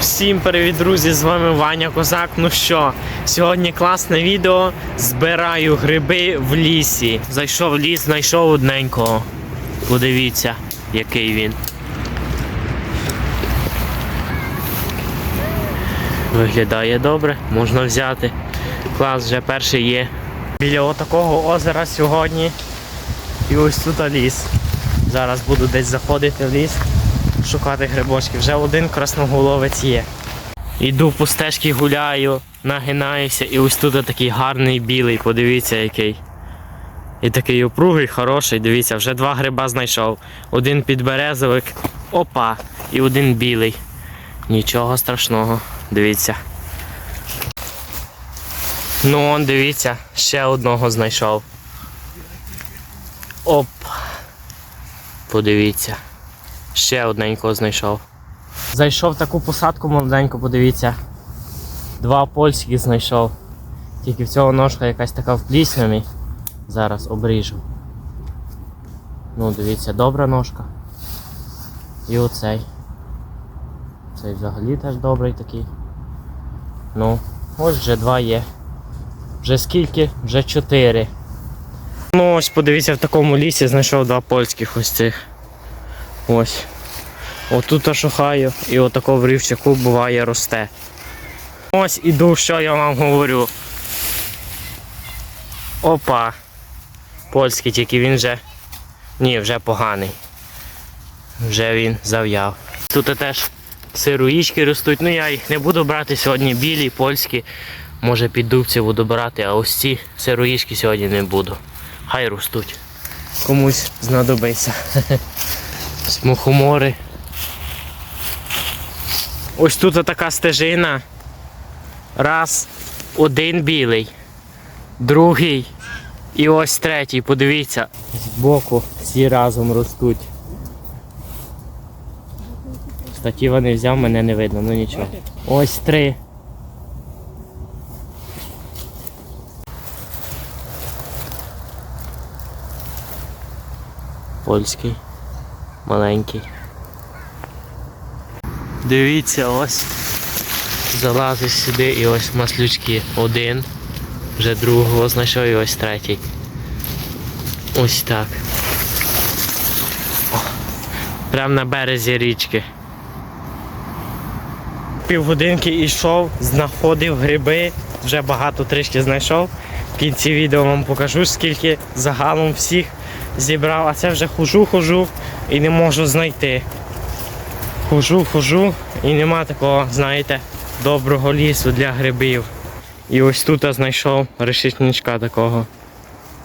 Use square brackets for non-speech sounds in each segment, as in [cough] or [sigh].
Всім привіт, друзі! З вами Ваня Козак. Ну що, сьогодні класне відео. Збираю гриби в лісі. Зайшов в ліс, знайшов одненького. Подивіться, який він. Виглядає добре, можна взяти. Клас вже перший є. Біля отакого озера сьогодні. І ось тут ліс. Зараз буду десь заходити в ліс, шукати грибочки. Вже один красноголовець є. Іду по стежці гуляю, нагинаюся, і ось тут такий гарний білий, подивіться який. І такий опругий, хороший, дивіться, вже два гриба знайшов. Один підберезовик, опа, і один білий. Нічого страшного, дивіться. Ну, он, дивіться, ще одного знайшов. Оп. Подивіться. Ще одненького знайшов. Зайшов таку посадку молоденьку, подивіться. Два польських знайшов. Тільки в цього ножка якась така в плісняві. Зараз обріжу. Ну, дивіться, добра ножка. І оцей. Цей взагалі теж добрий такий. Ну, ось вже два є. Вже скільки? Вже чотири. Ну ось подивіться, в такому лісі знайшов два польських ось цих. Ось. Отут я шукаю і отако в рівчаку буває росте. Ось іду, що я вам говорю. Опа. Польський, тільки він вже. Ні, вже поганий. Вже він зав'яв. Тут теж сироїчки ростуть. Ну я їх не буду брати сьогодні білі, польські. Може під дубці буду брати, а ось ці сироїшки сьогодні не буду. Хай ростуть. Комусь знадобиться. [laughs] Мухомори. Ось тут така стежина. Раз, один білий, другий і ось третій. Подивіться. Збоку всі разом ростуть. Штатіва не взяв, мене не видно, ну нічого. Ось три. Польський. Маленький. Дивіться, ось. Залазиш сюди і ось маслючки. Один. Вже другого знайшов і ось третій. Ось так. Прямо на березі річки. Півгодинки йшов, знаходив гриби, вже багато трішки знайшов. В кінці відео вам покажу, скільки загалом всіх зібрав, а це вже хожу, хожу і не можу знайти. Хожу, хожу і нема такого, знаєте, доброго лісу для грибів. І ось тут я знайшов решетничка такого.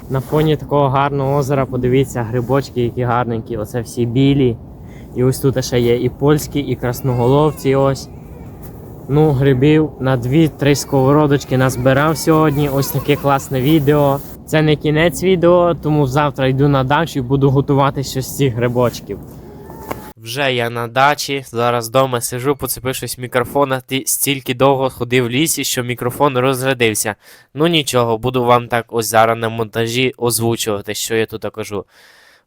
На фоні такого гарного озера, подивіться, грибочки, які гарненькі, оце всі білі. І ось тут ще є і польські, і красноголовці ось. Ну, грибів на 2-3 сковородочки назбирав сьогодні. Ось таке класне відео. Це не кінець відео, тому завтра йду на дачу і буду готувати щось з цих грибочків. Вже я на дачі, зараз вдома сижу, поцепившись мікрофона, ти стільки довго ходив в лісі, що мікрофон розрядився. Ну нічого, буду вам так ось зараз на монтажі озвучувати, що я тут кажу.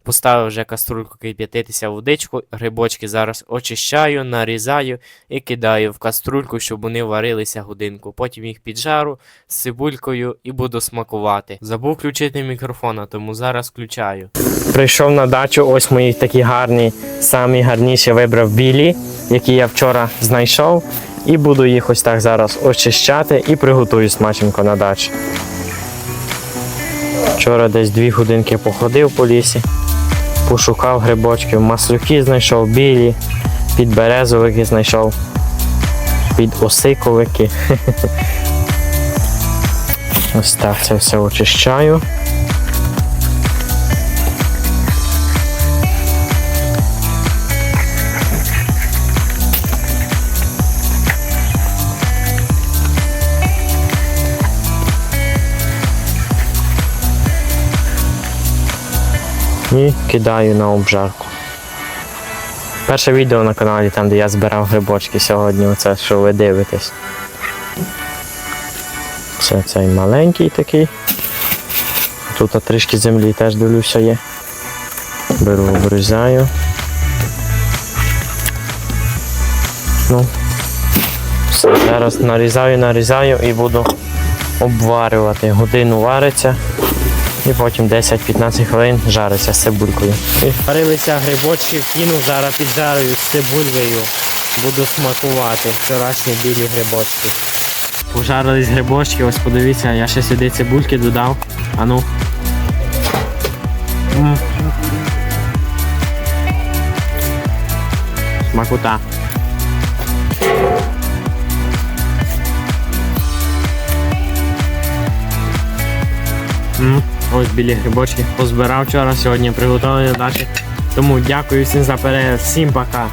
Поставив вже каструльку кип'ятитися водичку, грибочки зараз очищаю, нарізаю і кидаю в каструльку, щоб вони варилися годинку. Потім їх піджару з цибулькою і буду смакувати. Забув включити мікрофон, тому зараз включаю. Прийшов на дачу, ось мої такі гарні, самі гарніші вибрав білі, які я вчора знайшов. І буду їх ось так зараз очищати і приготую смаченько на дачі. Вчора десь дві годинки походив по лісі, пошукав грибочків, маслюки знайшов, білі, підберезовики знайшов, під осиковики. [laughs] Ось так це все очищаю. І кидаю на обжарку. Перше відео на каналі, там де я збирав грибочки сьогодні, оце що ви дивитесь. Це цей маленький такий. Тут трішки землі теж дивлюся є. Беру, обрізаю. Ну, Все, зараз нарізаю, нарізаю і буду обварювати. Годину вариться. І потім 10-15 хвилин жариться з цибулькою. І варилися грибочки, вкинув, зараз піджарую з цибулькою. Буду смакувати вчорашні білі грибочки. Пожарились грибочки, ось подивіться, я ще сюди цибульки додав. А ну. М. Ось білі грибочки позбирав вчора, сьогодні приготували далі. Тому дякую всім за перегляд, всім пока.